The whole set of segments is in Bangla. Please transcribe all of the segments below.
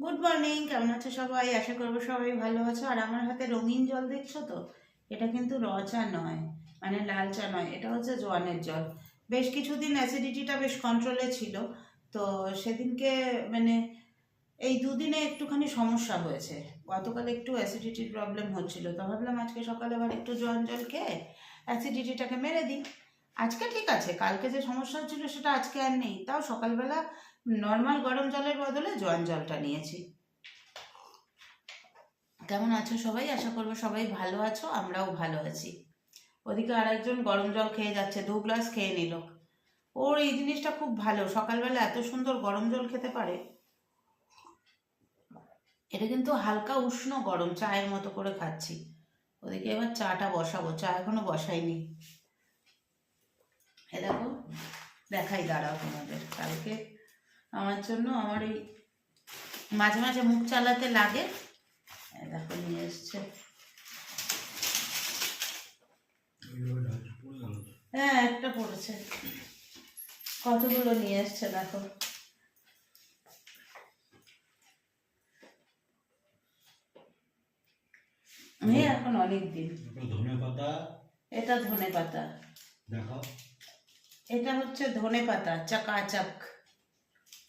গুড মর্নিং কেমন আছো সবাই? আশা করব সবাই ভালো আছো। আর আমার হাতে রঙিন জল দেখছ তো? এটা কিন্তু র চা নয় মানে লাল চা নয়, এটা হচ্ছে জোয়ানের জল। বেশ কিছুদিন অ্যাসিডিটিটা বেশ কন্ট্রোলে ছিল। তো সেদিনকে মানে এই দুদিনে একটুখানি সমস্যা হয়েছে। গতকাল একটু অ্যাসিডিটির প্রবলেম হচ্ছিল। তো ভাবলাম আজকে সকালে আবার একটু জোয়ান জল খেয়ে অ্যাসিডিটিটাকে মেরে দিই। আজকে ঠিক আছে, কালকে যে সমস্যা হচ্ছিল সেটা আজকে আর নেই। তাও সকালবেলা নর্মাল গরম জলের বদলে জোয়ান জলটা নিয়েছি। কেমন আছো সবাই? আশা করব সবাই ভালো আছো, আমরাও ভালো আছি। ওদিকে আরেকজন গরম জল খেয়ে যাচ্ছে, দু গ্লাস খেয়ে নিল। ওর এই জিনিসটা খুব ভালো, সকালবেলা এত সুন্দর গরম জল খেতে পারে। এটা কিন্তু হালকা উষ্ণ গরম, চায়ের মতো করে খাচ্ছি। ওদিকে এবার চাটা বসাবো, চা এখনও বসাইনি। এ দেখো, দেখাই দাঁড়াও তোমাদের, কালকে আমার জন্য আমার এই মাঝে মাঝে মুখ চালাতে লাগে। দেখো নিয়ে এসছে। হ্যাঁ একটা পড়েছে। কতগুলো নিয়ে এসছে দেখো। আমি এখন অনেক দিন। ধনে পাতা এটা ধনে পাতা। দেখাও এটা হচ্ছে ধনে পাতা চাকাচাক।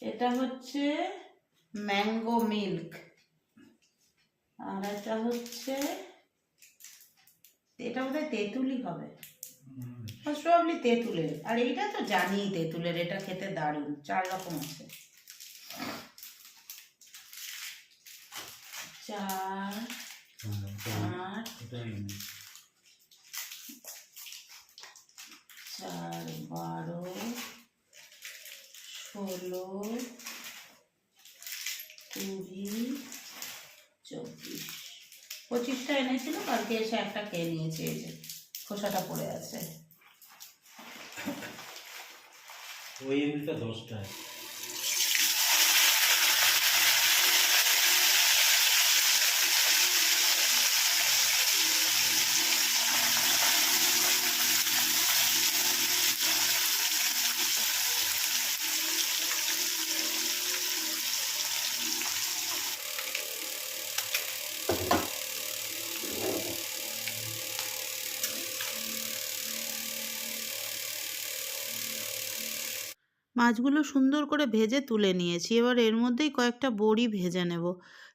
এটা হচ্ছে ম্যাঙ্গো মিল্ক। আর এটা হচ্ছে এটা বোধহয় তেঁতুলি হবে। প্রবলি তেঁতুলের। আর এইটা তো জানি তেঁতুলের এটা খেতে দারুণ চার রকম আছে। চার আট চার বারো ষোলো, কুড়ি, চব্বিশ। পঁচিশটা এনেছিল, কালকে এসে একটা খেয়ে নিয়েছে, এই যে খোসাটা পড়ে আছে। ওই এমনিটা মাছগুলো সুন্দর করে ভেজে তুলে নিয়েছি। এবার এর মধ্যেই কয়েকটা বড়ি ভেজে নেব।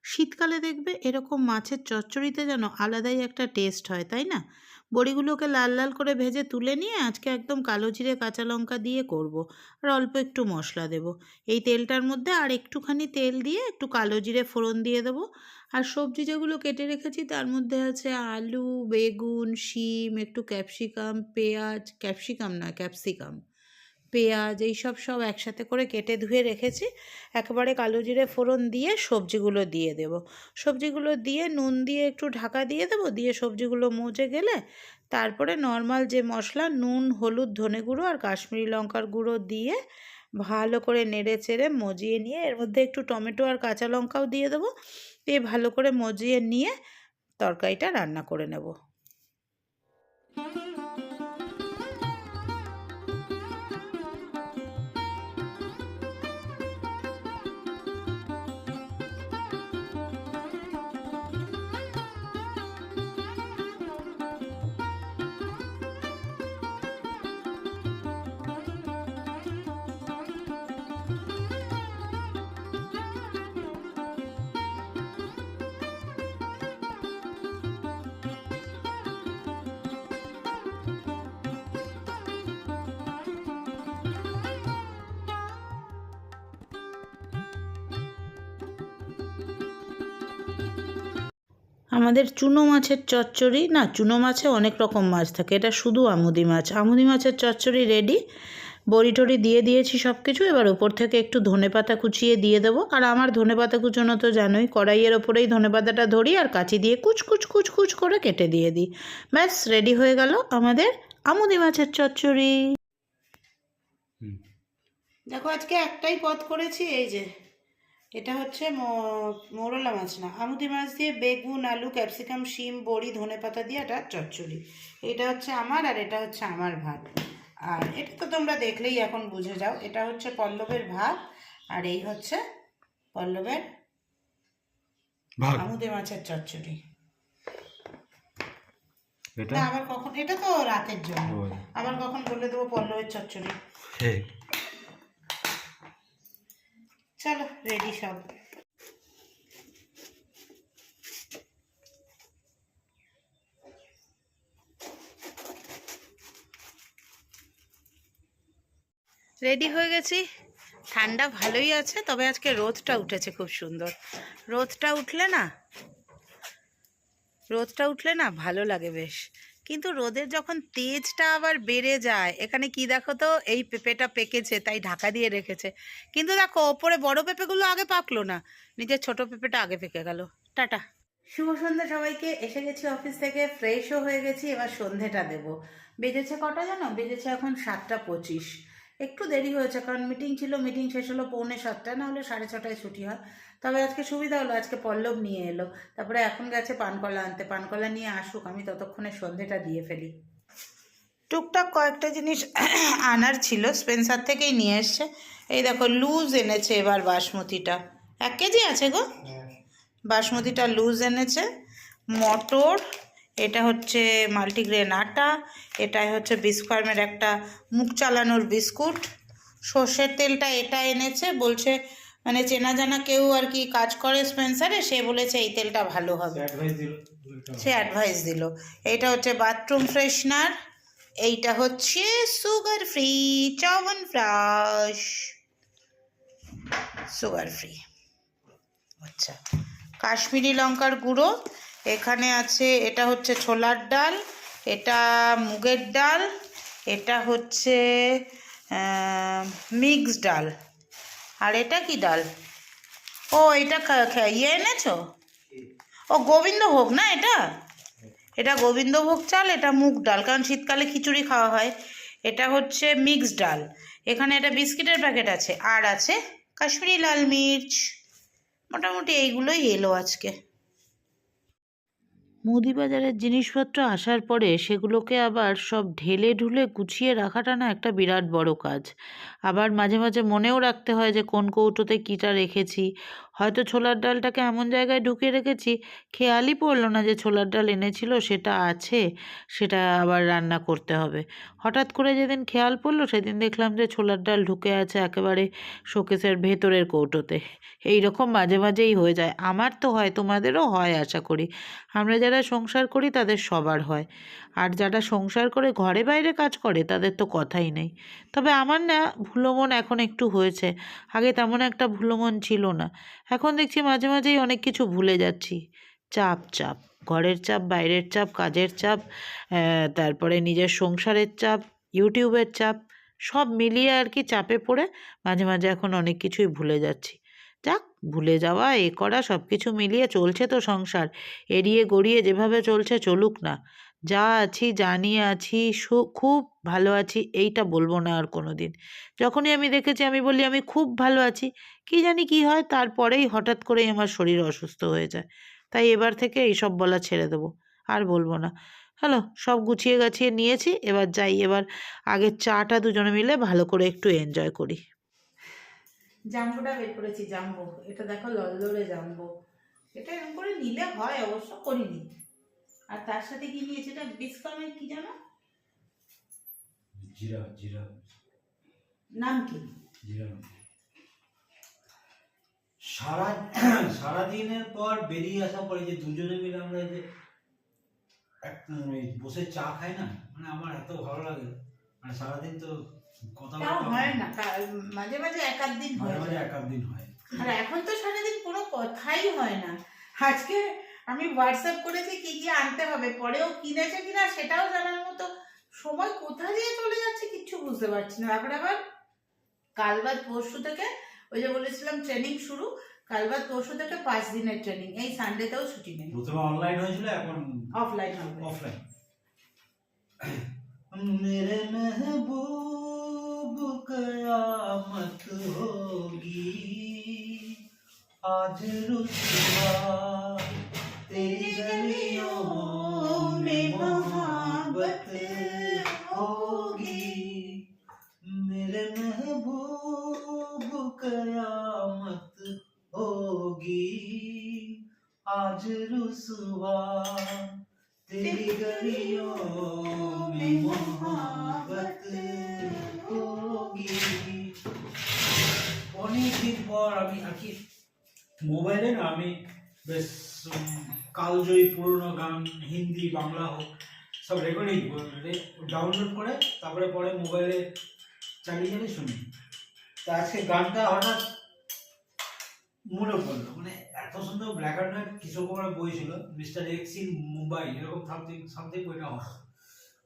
শীতকালে দেখবে এরকম মাছের চচ্চড়িতে যেন আলাদাই একটা টেস্ট হয়, তাই না? বড়িগুলোকে লাল লাল করে ভেজে তুলে নিয়ে আজকে একদম কালো জিরে, কাঁচা লঙ্কা দিয়ে করব। আর অল্প একটু মশলা দেব। এই তেলটার মধ্যে আর একটুখানি তেল দিয়ে একটু কালো জিরে ফোড়ন দিয়ে দেবো। আর সবজি যেগুলো কেটে রেখেছি তার মধ্যে আছে আলু, বেগুন, শিম, একটু ক্যাপসিকাম, পেঁয়াজ, ক্যাপসিকাম না, ক্যাপসিকাম। পেঁয়াজ, এইসব সব একসাথে করে কেটে ধুয়ে রেখেছি। একেবারে কালো জিরে ফোড়ন দিয়ে সবজিগুলো দিয়ে দেব। সবজিগুলো দিয়ে নুন দিয়ে একটু ঢাকা দিয়ে দেবো, দিয়ে সবজিগুলো মজে গেলে তারপরে নর্মাল যে মশলা, নুন, হলুদ, ধনে গুঁড়ো আর কাশ্মীরি লঙ্কার গুঁড়ো দিয়ে ভালো করে নেড়ে চেড়ে মজিয়ে নিয়ে, এর মধ্যে একটু টমেটো আর কাঁচা লঙ্কাও দিয়ে দেবো। দিয়ে ভালো করে মজিয়ে নিয়ে তরকারিটা রান্না করে নেব। আমাদের চুনো মাছের চচ্চড়ি না চুনো মাছে অনেক রকম মাছ থাকে এটা শুধু আমুদি মাছ। আমুদি মাছের চচ্চড়ি রেডি বড়ি টড়ি দিয়ে দিয়েছি সব কিছু এবার ওপর থেকে একটু ধনে পাতা কুচিয়ে দিয়ে দেবো। আর আমার ধনে পাতা কুচোনো তো জানোই কড়াইয়ের ওপরেই ধনে পাতাটা ধরি আর কাঁচি দিয়ে কুচ কুচ কুচ কুচ করে কেটে দিয়ে দিই। ব্যাস রেডি হয়ে গেল আমাদের আমুদি মাছের চচ্চড়ি। দেখো আজকে একটাই পদ করেছি এই যে এটা হচ্ছে মোরলা মাছ না। আমুদি মাছ দিয়ে বেগুন আলু ক্যাপসিকাম শিম বড়ি ধনে পাতা দিয়ে এটা চচ্চড়ি। এটা হচ্ছে আমার আর এটা হচ্ছে আমার ভাত। আর এটা তো তোমরা দেখলেই এখন বুঝে যাও এটা হচ্ছে পল্লবের ভাত আর এই হচ্ছে পল্লবের আমুদে মাছের চচ্চড়ি। এটা? আবার কখন? এটা তো রাতের জন্য। আবার কখন বলে দেবো পল্লবের চচ্চড়ি। চলো রেডি সব। রেডি হয়ে গেছি। ঠান্ডা ভালোই আছে, তবে আজকে রোদটা উঠেছে খুব সুন্দর। রোদটা উঠলে না, রোদটা উঠলে না ভালো লাগে বেশ। কিন্তু রোদের যখন তেজটা আবার বেড়ে যায়, এখানে কি দেখো তো, এই পেঁপেটা পেকেছে, তাই ঢাকা দিয়ে রেখেছে। কিন্তু দেখো, ওপরে বড় পেঁপেগুলো আগে পাকলো না, নিজের ছোট পেঁপেটা আগে পেকে গেল। টাটা। শুভ সন্ধ্যা সবাইকে, এসে গেছি অফিস থেকে, ফ্রেশও হয়ে গেছি, এবার সন্ধেটা দেব। বেজেছে কটা জানো? বেজেছে এখন সাতটা পঁচিশ। একটু দেরি হয়েছে, কারণ মিটিং ছিল, মিটিং শেষ হলো পৌনে সাতটা না হলে সাড়ে ছটায় ছুটি হয়। তবে আজকে সুবিধা হলো আজকে পল্লব নিয়ে এলো। তারপরে এখন গেছে পানকলা আনতে। পানকলা নিয়ে আসুক আমি ততক্ষণে সন্ধেটা দিয়ে ফেলি। টুকটাক কয়েকটা জিনিস আনার ছিল স্পেন্সার থেকেই নিয়ে এসছে। এই দেখো লুজ এনেছে এবার বাসমতিটা। এক কেজি আছে গো? বাসমতিটা লুজ এনেছে। মটর এটা হচ্ছে মাল্টিগ্রেন আটা এটাই হচ্ছে বিস্কফার্মের একটা মুখ চালানোর বিস্কুট। সর্ষের তেলটা এটা এনেছে বলছে মানে চেনা জানা কেউ আর কি কাজ করে স্পেন্সারে সে বলেছে এই তেলটা ভালো হবে। সে অ্যাডভাইস দিল এইটা হচ্ছে বাথরুম ফ্রেশনার এইটা হচ্ছে সুগার ফ্রি চবন ফ্রাশ সুগার ফ্রি আচ্ছা কাশ্মীরি লঙ্কার গুঁড়ো এখানে আছে এটা হচ্ছে ছোলার ডাল এটা মুগের ডাল এটা হচ্ছে মিক্স ডাল। আর এটা কি ডাল? ও, এটা ইয়ে এনেছো? ও, গোবিন্দভোগ না এটা? এটা গোবিন্দভোগ চাল, এটা মুগ ডাল, কারণ শীতকালে খিচুড়ি খাওয়া হয়। এটা হচ্ছে মিক্স ডাল। এখানে এটা বিস্কিটের প্যাকেট আছে। আর আছে কাশ্মীরি লাল মির্চ। মোটামুটি এইগুলোই এলো আজকে। মুদি বাজারের জিনিসপত্র আসার পরে সেগুলোকে আবার সব ঢেলে ঢুলে গুছিয়ে রাখাটা না একটা বিরাট বড় কাজ। আবার মাঝে মাঝে মনেও রাখতে হয় যে কোন কৌটোতে কীটা রেখেছি। হয়তো ছোলার ডালটাকে এমন জায়গায় ঢুকিয়ে রেখেছি, খেয়ালই পড়ল না যে ছোলার ডাল এনেছিল, সেটা আছে, সেটা আবার রান্না করতে হবে। হঠাৎ করে যেদিন খেয়াল পড়ল, সেদিন দেখলাম যে ছোলার ডাল ঢুকে আছে একেবারে শোকেসের ভেতরের কৌটোতে। এই রকম মাঝে মাঝেই হয়ে যায়। আমার তো হয়, তোমাদেরও হয়, আশা করি। আমরা যারা সংসার করি, তাদের সবার হয়। আর যারা সংসার করে ঘরে বাইরে কাজ করে, তাদের তো কথাই নেই। তবে আমার না ভুলো মন এখন একটু হয়েছে। আগে তেমন একটা ভুলো মন ছিল না। এখন দেখছি মাঝে মাঝেই অনেক কিছু ভুলে যাচ্ছি। চাপ চাপ, ঘরের চাপ, বাইরের চাপ, কাজের চাপ তারপরে নিজের সংসারের চাপ, ইউটিউবের চাপ, সব মিলিয়ে আর কি চাপে পড়ে মাঝে মাঝে এখন অনেক কিছুই ভুলে যাচ্ছি। যাক, ভুলে যাওয়া, এ করা সব কিছু মিলিয়ে চলছে তো সংসার। এড়িয়ে গড়িয়ে যেভাবে চলছে চলুক না। যা আছি নিয়ে আছি, সু- খুব ভালো আছি, এইটা বলব না আর কোনো দিন যখনই আমি দেখেছি, আমি বলি আমি খুব ভালো আছি। কি জানি কি হয়, তারপরেই হঠাৎ করেই আমার শরীর অসুস্থ হয়ে যায়। তাই এবার থেকে এইসব বলা ছেড়ে দেবো, আর বলব না। হ্যালো, সব গুছিয়ে গাছিয়ে নিয়েছি, এবার যাই, এবার আগে চাটা দুজনে মিলে ভালো করে একটু এনজয় করি। জাম্বুটা বের করেছি, জাম্বু। এটা দেখো ললদরে জাম্বু। এটা এরকম করে নিলে হয়, অবশ্য করিনি। আর তার সাথে কি নিয়েছে? এটা বিস্কামের কি জানো? জিরা জিরা। নাম কি? জিরা সারা সারা দিনের পর বেরিয়ে আসার পরে যে দুজনে মিলে আমরা যে এক বসে চা খাই না মানে আমার এত ভালো লাগে। মানে সারাদিন তো কথা হয় না। মাঝে মাঝে এক আধ দিন মাঝে হয়। মাঝে এক আধ দিন হয়। আর এখন তো সারাদিন কোনো কথাই হয় না। আজকে আমি হোয়াটসঅ্যাপ করেছি কি কি আনতে হবে পরেও কিনেছে কিনা সেটাও জানার মতো সময় কোথা দিয়ে চলে যাচ্ছে কিচ্ছু বুঝতে পারছি না এখন আবার কাল বাদ পরশু থেকে ওই যে বলেছিলাম ট্রেনিং শুরু কাল বাদ পরশু থেকে পাঁচ দিনের ট্রেনিং এই সানডেতেও ছুটি নেই প্রথমে অনলাইন হয়েছিল এখন অফলাইন হবে ऑफलाइन मेरे महबूब कयामत होगी आज रुसवा Feliz el mío. বেশ কালজয়ী পুরোনো গান, হিন্দি, বাংলা হোক, সব রেকর্ডিং ডাউনলোড করে, তারপরে পরে মোবাইলে চালিয়ে চালিয়ে শুনি। তা আজকে গানটা হঠাৎ মনে পড়ল। মানে এত সুন্দর ব্ল্যাক অ্যান্ড হোয়াইট কিশোর কুমারের বই ছিল? মিস্টার এক্স ইন মুম্বাই, এরকম সামথিং সামথিং বইটা হয়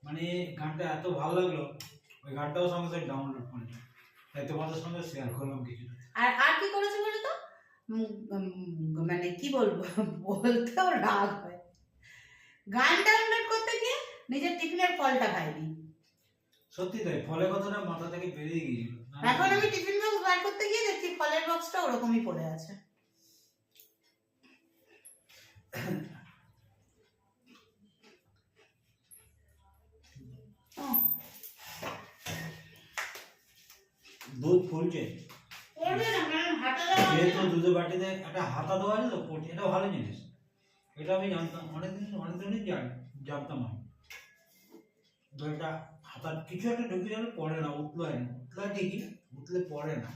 মানে গানটা এত ভালো লাগল, ওই গানটাও সঙ্গে সঙ্গে ডাউনলোড করি তাই তোমাদের সঙ্গে শেয়ার করলাম কিছু আর আর কি করেছে বলো মানে কি বলব? বলতেও রাগ হয়। গান ডাউনলোড করতে গিয়ে নিজের টিফিনের ফলটা খাইনি। সত্যি তাই? ফলের কথাটা মাথা থেকে বেরিয়ে গিয়েছিল। এখন আমি টিফিন বক্স বার করতে গিয়ে দেখছি ফলের বক্সটা ওরকমই পড়ে আছে। ও, দুধ ফুলছে। না কারণ হাতে দেওয়া আছে যেহেতু দুধের বাটিতে একটা হাতা দেওয়া আছে তো পটি এটা ভালো জিনিস। এটা আমি জানতাম অনেকদিন অনেকদিনই জানি জানতাম আমি। তো এটা হাতা কিছু একটা ঢুকে গেলে পড়ে না উঠল না। উঠলে ঠিকই উঠলে পড়ে না।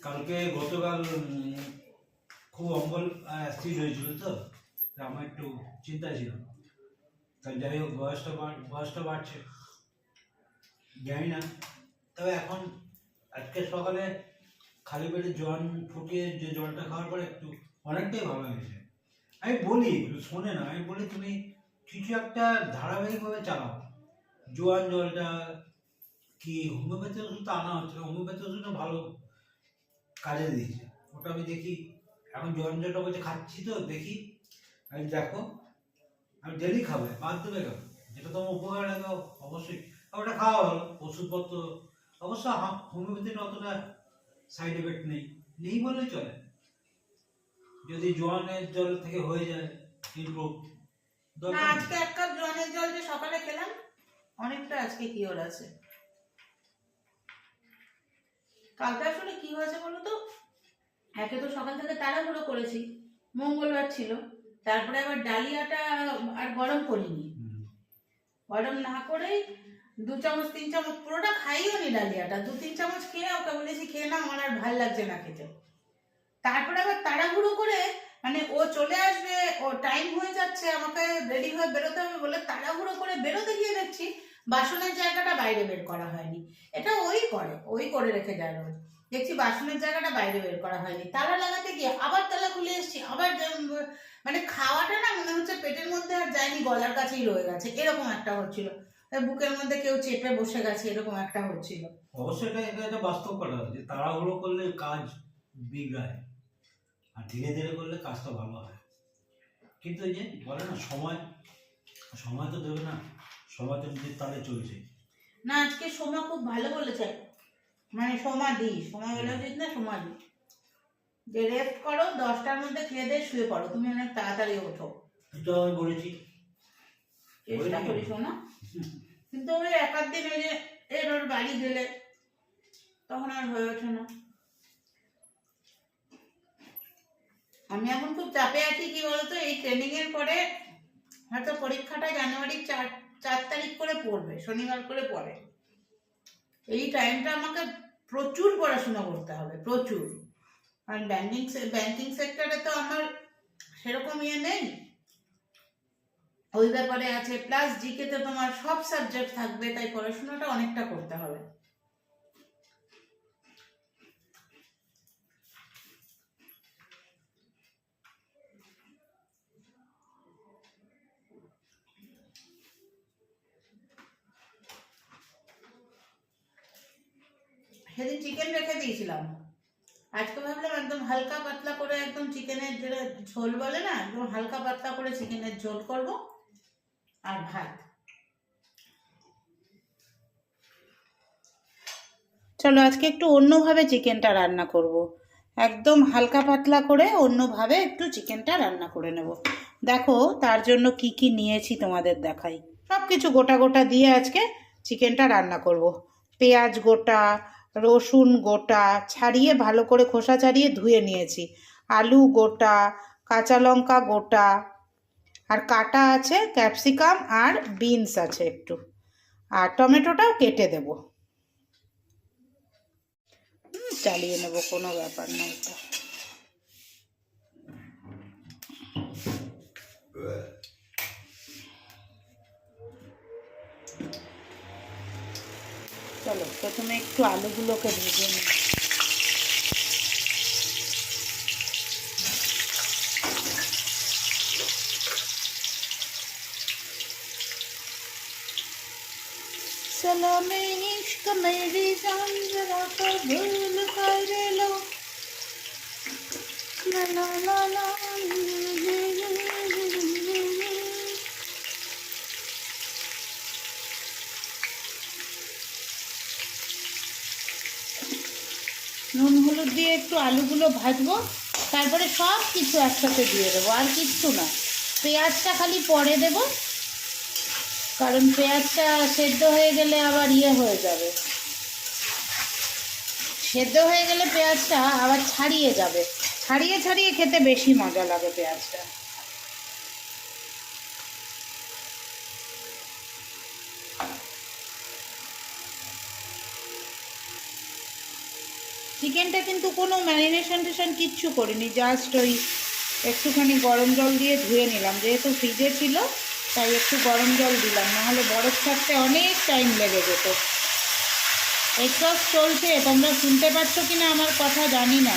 কালকে গতকাল খুব অম্বল অ্যাসিড হয়েছিল তো তা আমার একটু চিন্তা ছিল। যাই হোক, বয়সটা বয়সটা বাড়ছে। জানি না। তবে এখন আজকে সকালে খালি পেটে জল ফুটিয়ে যে জলটা খাওয়ার পরে একটু অনেকটাই ভালো হয়েছে। আমি বলি শোনে না, আমি বলি তুমি কিছু একটা ধারাবাহিকভাবে চালাও। জোয়ান জলটা, কি হোমিওপ্যাথি ওষুধ আনা হচ্ছে হোমিওপ্যাথি ওষুধটা ভালো কাজে দিয়েছে। ওটা আমি দেখি, এখন জোয়ান জলটা বলছে, খাচ্ছি তো, দেখি। আমি দেখো আমি ডেলি খাবে বাদ দেবে কেন? যেটা তোমার উপকার লাগে অবশ্যই। ওটা খাওয়া হলো ওষুধপত্র। অবশ্য হোমিওপ্যাথির অতটা সাইড এফেক্ট নেই। নেই বললেই চলে। যদি জোয়ানের জল থেকে হয়ে যায় ইমপ্রুভ না আজকে এক কাপ জলের জল যে সকালে খেলাম অনেকটা আজকে কিওর আছে। কালকে আসলে কি হয়েছে বলো তো একে তো সকাল থেকে তাড়াহুড়ো করেছি। মঙ্গলবার ছিল। তারপরে আবার ডালিয়াটা আর গরম করিনি। গরম না করেই দু চামচ তিন চামচ পুরোটা খাইও নি ডালিয়াটা। দু তিন চামচ খেয়ে ওকে বলেছি খেয়ে না আমার আর ভালো লাগছে না খেতে। তারপরে আবার তাড়াহুড়ো করে মানে ও চলে আসবে ও টাইম হয়ে যাচ্ছে আমাকে রেডি হয়ে বেরোতে হবে বলে তাড়াহুড়ো করে বেরোতে গিয়ে দেখছি বাসনের জায়গাটা বাইরে বের করা হয়নি। এটা ওই করে ওই করে রেখে যায় রোজ। দেখছি বাসনের জায়গাটা বাইরে বের করা হয়নি। তালা লাগাতে গিয়ে আবার তালা খুলে এসেছি আবার মানে খাওয়াটা না মনে হচ্ছে পেটের মধ্যে আর যায়নি গলার কাছেই রয়ে গেছে। এরকম একটা হচ্ছিল। বুকের মধ্যে কেউ চেপে বসে গেছে এরকম একটা হচ্ছিল। অবশ্যই এটা এটা একটা বাস্তব কথা যে তাড়াহুড়ো করলে কাজ বিগড়ায় আর ধীরে ধীরে করলে কাজটা ভালো হয়। কিন্তু এই যে বলে না সময় সময় তো দেবে না সময় তো নিজের তালে চলছে। না আজকে সোমা খুব ভালো বলেছে। মানে সোমা দি সোমা বলে উচিত না সোমা দি। যে রেস্ট করো দশটার মধ্যে খেয়ে দিয়ে শুয়ে পড়ো। তুমি অনেক তাড়াতাড়ি ওঠো। এটা আমি বলেছি। চেষ্টা করি শোনা কিন্তু ওই এক আধ দিন ওই যে এর ওর বাড়ি গেলে তখন আর হয়ে ওঠে না। আমি এখন খুব চাপে আছি কি বলতো? এই ট্রেনিং এর পরে হয়তো পরীক্ষাটা জানুয়ারির চার চার তারিখ করে পড়বে শনিবার করে পড়ে। এই টাইমটা আমাকে প্রচুর পড়াশোনা করতে হবে প্রচুর। কারণ ব্যাংকিং ব্যাংকিং সেক্টরে তো আমার সেরকম ইয়ে নেই। ওই ব্যাপারে আছে প্লাস জিকে তে তোমার সব সাবজেক্ট থাকবে, তাই পড়াশোনাটা অনেকটা করতে হবে। সেদিন চিকেন রেখে দিয়েছিলাম। আজকে ভাবলাম একদম হালকা পাতলা করে একদম চিকেনের যেটা ঝোল বলে না, একদম হালকা পাতলা করে চিকেনের ঝোল করব আর ভাত চলো আজকে একটু অন্যভাবে চিকেনটা রান্না করব। একদম হালকা পাতলা করে অন্যভাবে একটু চিকেনটা রান্না করে নেব দেখো, তার জন্য কি কি নিয়েছি তোমাদের দেখাই সব কিছু গোটা গোটা দিয়ে আজকে চিকেনটা রান্না করব। পেঁয়াজ গোটা রসুন গোটা ছাড়িয়ে ভালো করে খোসা ছাড়িয়ে ধুয়ে নিয়েছি। আলু গোটা, কাঁচা লঙ্কা গোটা, আর কাটা আছে ক্যাপসিকাম আর বিনস আছে একটু। আর টমেটোটাও কেটে দেব। চালিয়ে নেব, কোনো ব্যাপার না এটা। চলো প্রথমে একটু আলুগুলোকে ভেজে নিই सलामे इश्क मेरी जान जरा कबूल कर लो ला ला ला নুন, হলুদ দিয়ে একটু আলুগুলো ভাজবো, তারপরে সব কিছু একসাথে দিয়ে দেবো, আর কিচ্ছু না। পেঁয়াজটা খালি পরে দেব, কারণ পেঁয়াজটা সেদ্ধ হয়ে গেলে আবার ইয়ে হয়ে যাবে। সেদ্ধ হয়ে গেলে পেঁয়াজটা আবার ছাড়িয়ে যাবে। ছাড়িয়ে ছাড়িয়ে খেতে বেশি মজা লাগে পেঁয়াজটা। চিকেনটা কিন্তু কোনো ম্যারিনেশন টেশন কিচ্ছু করিনি জাস্ট ওই একটুখানি গরম জল দিয়ে ধুয়ে নিলাম। যেহেতু ফ্রিজে ছিল, তাই একটু গরম জল দিলাম, নাহলে বরফ থাকতে অনেক টাইম লেগে যেত। এক্সস চলছে, তোমরা শুনতে পাচ্ছ কি না আমার কথা জানি না।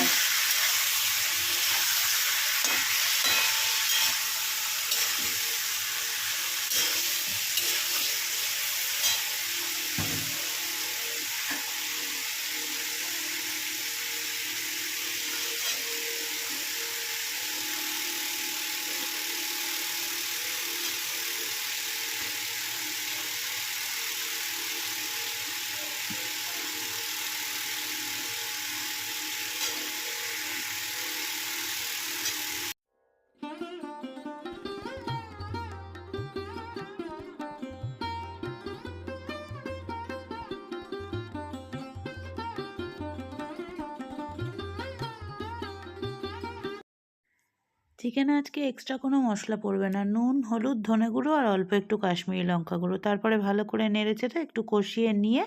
চিকেনে আজকে এক্সট্রা কোনো মশলা পড়বে না। নুন, হলুদ, ধনে গুঁড়ো আর অল্প একটু কাশ্মীরি লঙ্কা গুঁড়ো। তারপরে ভালো করে নেড়ে চেড়ে একটু কষিয়ে নিয়ে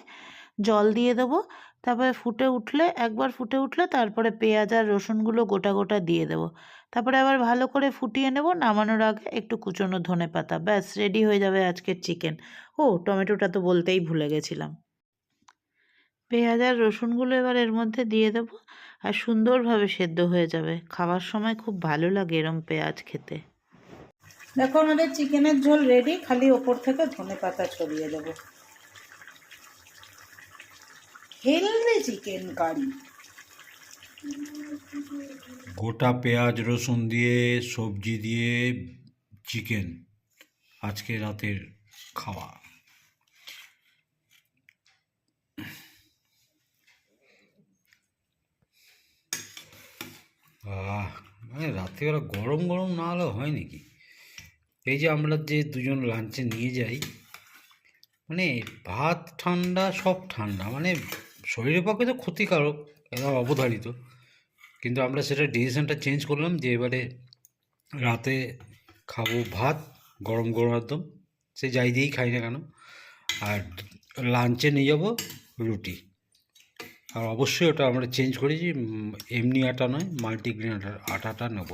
জল দিয়ে দেবো। তারপরে ফুটে উঠলে, একবার ফুটে উঠলে তারপরে পেঁয়াজ আর রসুনগুলো গোটা গোটা দিয়ে দেবো। তারপরে আবার ভালো করে ফুটিয়ে নেব, নামানোর আগে একটু কুচনো ধনে পাতা। ব্যাস রেডি হয়ে যাবে আজকের চিকেন ও, টমেটোটা তো বলতেই ভুলে গেছিলাম। পেঁয়াজ আর রসুনগুলো এবার এর মধ্যে দিয়ে দেবো আর সুন্দরভাবে সেদ্ধ হয়ে যাবে। খাওয়ার সময় খুব ভালো লাগে এরম পেঁয়াজ খেতে। দেখো আমাদের চিকেনের ঝোল রেডি খালি ওপর থেকে ধনে পাতা ছড়িয়ে দেবো। হেলদি চিকেন কারি গোটা পেঁয়াজ রসুন দিয়ে সবজি দিয়ে চিকেন আজকে রাতের খাওয়া আহ মানে রাত্রিবেলা গরম গরম না হলে হয় নাকি? এই যে আমরা যে দুজন লাঞ্চে নিয়ে যাই মানে ভাত ঠান্ডা, সব ঠান্ডা মানে শরীরের পক্ষে তো ক্ষতিকারক এটা অবধারিত। কিন্তু আমরা সেটা ডিসিশনটা চেঞ্জ করলাম যে এবারে রাতে খাব ভাত, গরম গরম একদম, সে যাই দিয়েই খাই না কেন। আর লাঞ্চে নিয়ে যাব রুটি। আর অবশ্যই ওটা আমরা চেঞ্জ করেছি এমনি আটা নয় মাল্টিগ্রেন আটা আটাটা নেব।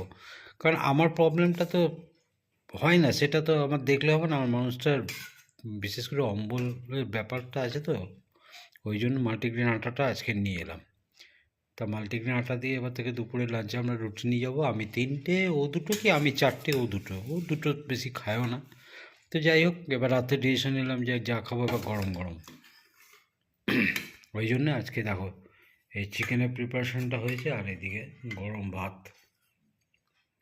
কারণ আমার প্রবলেমটা তো হয় না, সেটা তো আমার দেখলে হবে না, আমার মানুষটার বিশেষ করে অম্বলের ব্যাপারটা আছে তো, ওই জন্য মাল্টিগ্রেন আটাটা আজকে নিয়ে এলাম। তা মাল্টিগ্রেন আটা দিয়ে এবার থেকে দুপুরে লাঞ্চে আমরা রুটি নিয়ে যাব, আমি তিনটে, ও দুটো কি, আমি চারটে, ও দুটো ও দুটো বেশি খায়ও না। তো যাই হোক, এবার রাতে ডিসিশন নিলাম যে যা খাব এবার গরম গরম ওই জন্য আজকে দেখো, এই চিকেনের প্রিপারেশনটা হয়েছে আর এদিকে গরম ভাত।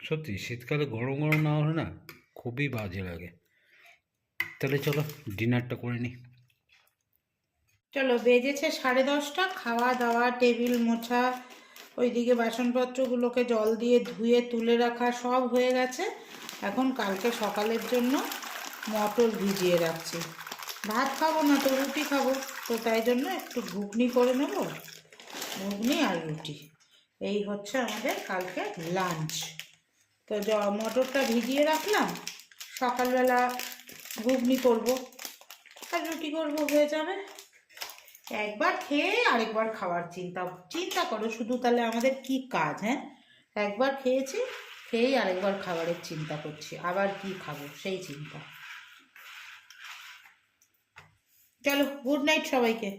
সত্যি, শীতকালে গরম গরম না হলে না খুবই বাজে লাগে। তাহলে চলো ডিনারটা করে নিই চলো, বেজেছে সাড়ে দশটা, খাওয়া দাওয়া, টেবিল মোছা, ওইদিকে বাসনপত্রগুলোকে জল দিয়ে ধুয়ে, তুলে রাখা সব হয়ে গেছে। এখন কালকে সকালের জন্য মটর ভিজিয়ে রাখছি। ভাত খাব না তো রুটি খাব। তো তাই জন্য একটু ঘুগনি করে নেব। ঘুগনি আর রুটি। এই হচ্ছে আমাদের কালকে লাঞ্চ তো মটরটা ভিজিয়ে রাখলাম। সকালবেলা ঘুগনি করব। আর রুটি করব, হয়ে যাবে। একবার খেয়ে আরেকবার খাওয়ার চিন্তা। চিন্তা করো, শুধু তাহলে আমাদের কি কাজ হ্যাঁ? একবার খেয়েছি, খেয়েই আরেকবার খাবারের চিন্তা করছি। আবার কি খাব, সেই চিন্তা। চলো গুড নাইট সবাইকে।